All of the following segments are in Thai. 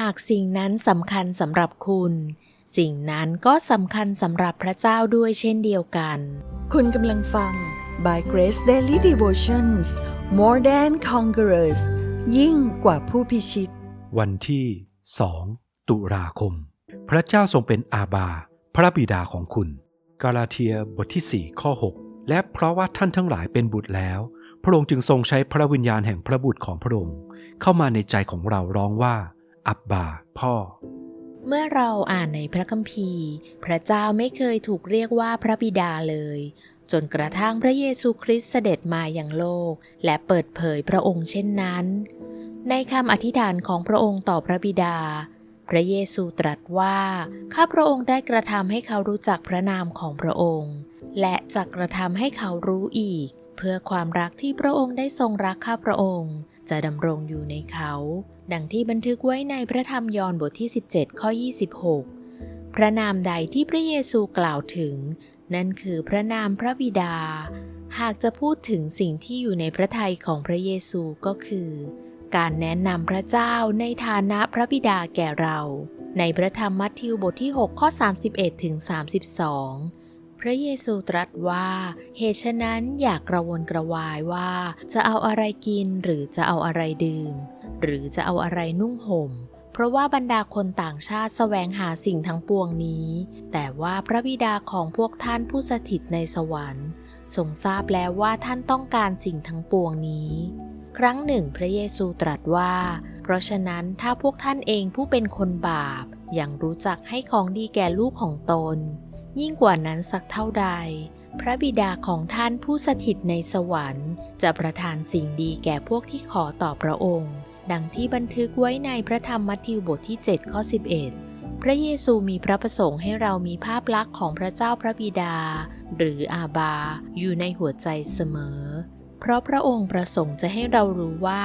หากสิ่งนั้นสำคัญสำหรับคุณ สิ่งนั้นก็สำคัญสำหรับพระเจ้าด้วยเช่นเดียวกัน คุณกำลังฟัง By Grace Daily Devotions More Than Conquerors ยิ่งกว่าผู้พิชิต วันที่ 2 ตุลาคม พระเจ้าทรงเป็นอาบา พระบิดาของคุณ กาลาเทียบทที่ 4 ข้อ 6 และเพราะว่าท่านทั้งหลายเป็นบุตรแล้ว พระองค์จึงทรงใช้พระวิญญาณแห่งพระบุตรของพระองค์ เข้ามาในใจของเราร้องว่า อับบา พ่อ เมื่อเราอ่านในพระคัมภีร์ พระเจ้าไม่เคยถูกเรียกว่าพระบิดาเลย จนกระทั่งพระเยซูคริสต์เสด็จมาอย่างโลก และเปิดเผยพระองค์เช่นนั้น ในคำอธิษฐานของพระองค์ต่อพระบิดา พระเยซูตรัสว่า ข้าพระองค์ได้กระทำให้เขารู้จักพระนามของพระองค์ และจะกระทำให้เขารู้อีก เพื่อความรักที่พระองค์ได้ทรงรักข้าพระองค์ จะดำรงอยู่ในเขา ดังที่บันทึกไว้ในพระธรรมยอห์นบทที่ 17 ข้อ 26 พระนามใดที่พระเยซูกล่าวถึง นั่นคือพระนามพระบิดา หากจะพูดถึงสิ่งที่อยู่ในพระทัยของพระเยซูก็คือ การแนะนำพระเจ้าในฐานะพระบิดาแก่เรา ในพระธรรมมัทธิวบทที่ 6 ข้อ 31ถึง32 พระเยซูตรัสว่า เหตุฉะนั้นอย่ากกระวนกระวายว่า จะเอาอะไรกินหรือจะเอาอะไรดื่ม หรือจะเอาอะไรนุ่งห่ม เพราะว่าบรรดาคนต่างชาติแสวงหาสิ่งทั้งปวงนี้ แต่ว่าพระบิดาของพวกท่านผู้สถิตในสวรรค์ทรงทราบแล้วว่าท่านต้องการสิ่งทั้งปวงนี้ ครั้งหนึ่งพระเยซูตรัสว่า เพราะฉะนั้นถ้าพวกท่านเองผู้เป็นคนบาปยังรู้จักให้ของดีแก่ลูกของตน ยิ่งกว่านั้นสักเท่าใด พระบิดาของท่านผู้สถิตในสวรรค์ จะประทานสิ่งดีแก่พวกที่ขอต่อพระองค์ ดังที่บันทึกไว้ในพระธรรมมัทธิวบทที่ 7 ข้อ 11 พระเยซูมีพระประสงค์ให้เรามีภาพลักษณ์ของพระเจ้าพระบิดา หรืออาบา อยู่ในหัวใจเสมอ เพราะพระองค์ประสงค์จะให้เรารู้ว่า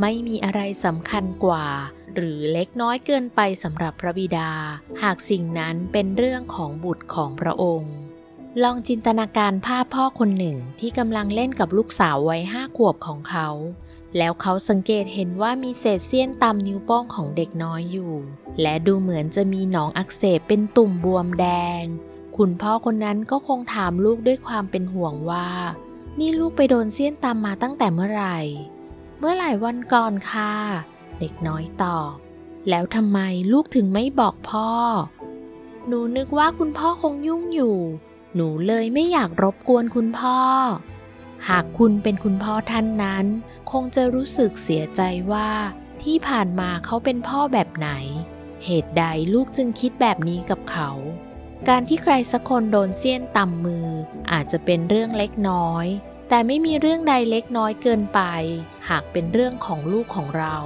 ไม่มีอะไรสำคัญกว่า หรือเล็กน้อยเกินไปสำหรับพระบิดา หากสิ่งนั้นเป็นเรื่องของบุตรของพระองค์ ลองจินตนาการภาพพ่อคนหนึ่งที่กำลังเล่นกับลูกสาววัยห้าขวบของเขา แล้วเขาสังเกตเห็นว่ามีเศษเสี้ยนตามนิ้วโป้งของเด็กน้อยอยู่ และดูเหมือนจะมีหนองอักเสบเป็นตุ่มบวมแดง คุณพ่อคนนั้นก็คงถามลูกด้วยความเป็นห่วงว่า นี่ลูกไปโดนเสี้ยนตามมาตั้งแต่เมื่อไหร่ เมื่อหลายวันก่อนค่ะ เด็กน้อยตอบ แล้วทำไมลูกถึงไม่บอกพ่อ หนูนึกว่าคุณพ่อคงยุ่งอยู่ หนูเลยไม่อยากรบกวนคุณพ่อ หากคุณเป็นคุณพ่อท่านนั้น คงจะรู้สึกเสียใจว่า ที่ผ่านมาเขาเป็นพ่อแบบไหน เหตุใดลูกจึงคิดแบบนี้กับเขา การที่ใครสักคนโดนเสี้ยนตำมือ อาจจะเป็นเรื่องเล็กน้อยแต่ไม่มีเรื่องใดเล็กน้อยเกินไป หากเป็นเรื่องของลูกของเรา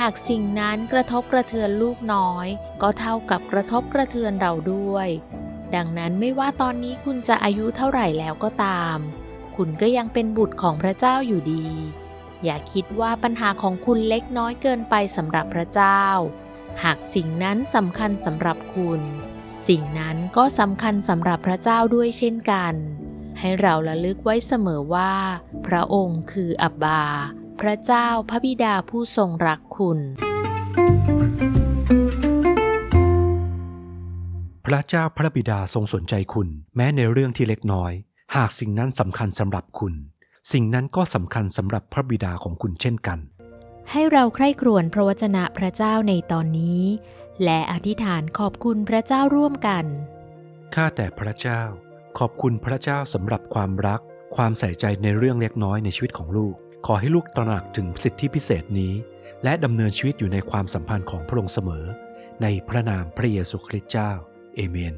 หากสิ่งนั้นกระทบกระเทือนลูกน้อย ก็เท่ากับกระทบกระเทือนเราด้วย ดังนั้นไม่ว่าตอนนี้คุณจะอายุเท่าไหร่แล้วก็ตาม คุณก็ยังเป็นบุตรของพระเจ้าอยู่ดี อย่าคิดว่าปัญหาของคุณเล็กน้อยเกินไปสำหรับพระเจ้า หากสิ่งนั้นสำคัญสำหรับคุณ สิ่งนั้นก็สำคัญสำหรับพระเจ้าด้วยเช่นกัน ให้เราระลึกไว้เสมอว่า พระองค์คืออับบา พระเจ้าพระบิดาผู้ทรงรักคุณ พระเจ้าพระบิดาทรงสนใจคุณ แม้ในเรื่องที่เล็กน้อย หากสิ่งนั้นสำคัญสำหรับคุณ สิ่งนั้นก็สำคัญสำหรับพระบิดาของคุณเช่นกัน ให้เราใคร่ครวญพระวจนะพระเจ้าในตอนนี้ และอธิษฐานขอบคุณพระเจ้าร่วมกัน ข้าแต่พระเจ้า ขอบคุณพระเจ้าสำหรับความรัก ความใส่ใจในเรื่องเล็กน้อยในชีวิตของลูก ขอให้ลูกตระหนักถึงสิทธิพิเศษนี้ และดำเนินชีวิตอยู่ในความสัมพันธ์ของพระองค์เสมอ ในพระนามพระเยซูคริสต์เจ้า เอเมน